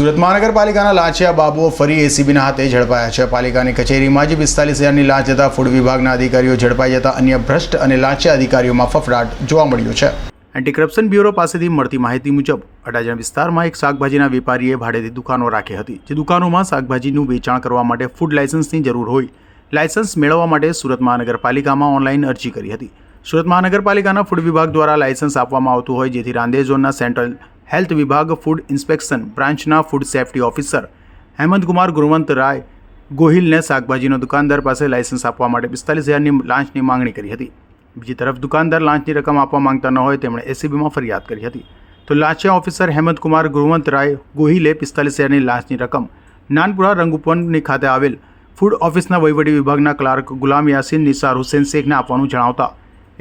સુરત મહાનગરપાલિકાના લાંચિયા બાબુઓ ફરી એસીબીના હાથે ઝડપાયા છે. પાલિકાની કચેરીમાં જ પિસ્તાલીસ હજારની લાંચ જતા ફૂડ વિભાગના અધિકારીઓ ઝડપાઈ જતા અન્ય ભ્રષ્ટ અને લાંચિયા અધિકારીઓમાં ફફડાટ જોવા મળ્યો છે. એન્ટી કરપ્શન બ્યુરો પાસેથી મળતી માહિતી મુજબ, અડાજણ વિસ્તારમાં એક શાકભાજીના વેપારીએ ભાડેથી દુકાનો રાખી હતી, જે દુકાનોમાં શાકભાજીનું વેચાણ કરવા માટે ફૂડ લાયસન્સની જરૂર હોય. લાયસન્સ મેળવવા માટે સુરત મહાનગરપાલિકામાં ઓનલાઈન અરજી કરી હતી. સુરત મહાનગરપાલિકાના ફૂડ વિભાગ દ્વારા લાયસન્સ આપવામાં આવતું હોય, જેથી રાંદેર ઝોનના સેન્ટ્રલ હેલ્થ વિભાગ ફૂડ ઇન્સ્પેક્શન બ્રાન્ચના food safety officer Hemantkumar Gunvant Rai ગોહિલને શાકભાજીનો દુકાનદાર પાસે લાયસન્સ આપવા માટે પિસ્તાલીસ હજારની લાંચની માંગણી કરી હતી. બીજી તરફ દુકાનદાર લાંચની રકમ આપવા માંગતા ન હોય તેમણે એસીબીમાં ફરિયાદ કરી હતી. તો લાંચિયા ઓફિસર હેમંતકુમાર ગુણવંત રાય ગોહિલે પિસ્તાલીસ હજારની લાંચની રકમ નાનપુરા રંગુપનની ખાતે આવેલ ફૂડ ઓફિસના વહીવટી વિભાગના ક્લાર્ક ગુલામ યાસીન નિસાર હુસેન શેખને આપવાનું જણાવતા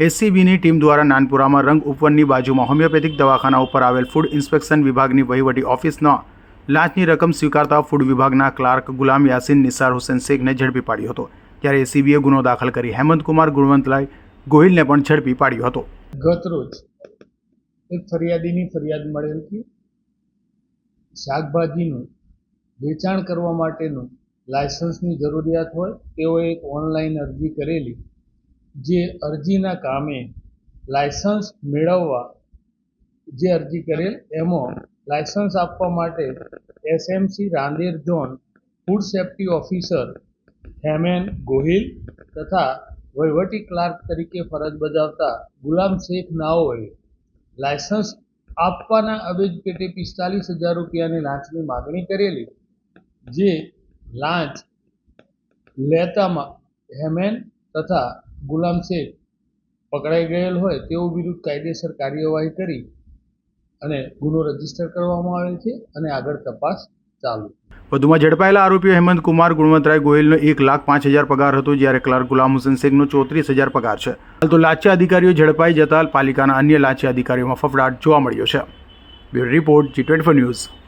એસીબીની ટીમ દ્વારા નાનપુરામાં રંગ ઉપવનની બાજુમાં હોમિયોપેથિક દવાખાના ઉપર આવેલ ફૂડ ઇન્સ્પેક્શન વિભાગની વહીવટી ઓફિસના લાંચની રકમ સ્વીકારતા ફૂડ વિભાગના ક્લાર્ક ગુલામ યાસીન નિસાર હુસેન શેખને ઝડપી પાડ્યો હતો ત્યારે એસીબીએ ગુનો દાખલ કરી હેમંતકુમાર ગુણવંતલાલ ગોહિલને પણ ઝડપી પાડ્યો હતો. ગત રોજ એક ફરિયાદીની ફરિયાદ મળેલ હતી. શાકભાજીનું વેચાણ કરવા માટેનું લાયસન્સની જરૂરિયાત હોય તેઓએ એક ઓનલાઈન અરજી કરેલી. જે અરજીના કામે લાયસન્સ મેળવવા જે અરજી કરેલ, એમાં લાયસન્સ આપવા માટે SMC Rander zone food safety officer Hemen Gohil તથા વહીવટી ક્લાર્ક તરીકે ફરજ બજાવતા ગુલામ શેખ નાઓએ લાયસન્સ આપવાના અવેજ પેટે પિસ્તાલીસ હજાર રૂપિયાની લાંચની માગણી કરેલી, જે લાંચ લેતામાં હેમેન તથા ગુલામ શેખ પકડાઈ ગયેલ હોય તેઓ વિરુદ્ધ કાયદેસર કાર્યવાહી કરી અને ગુનો રજિસ્ટર કરવામાં આવેલ છે અને આગળ તપાસ ચાલુ. વધુમાં ઝડપાયેલા આરોપીઓ હેમંત કુમાર, ગુણવંતરાય ગોહિલનો એક લાખ પાંચ હજાર પગાર હતો જ્યારે ક્લાર્ક ગુલામ હુસેન શેખનો ચોત્રીસ હજાર પગાર છે. હાલ તો લાચી અધિકારીઓ ઝડપાઈ જતા પાલિકાના અન્ય લાચી અધિકારીઓમાં ફફડાટ જોવા મળ્યો છે. Bureau report G twenty news.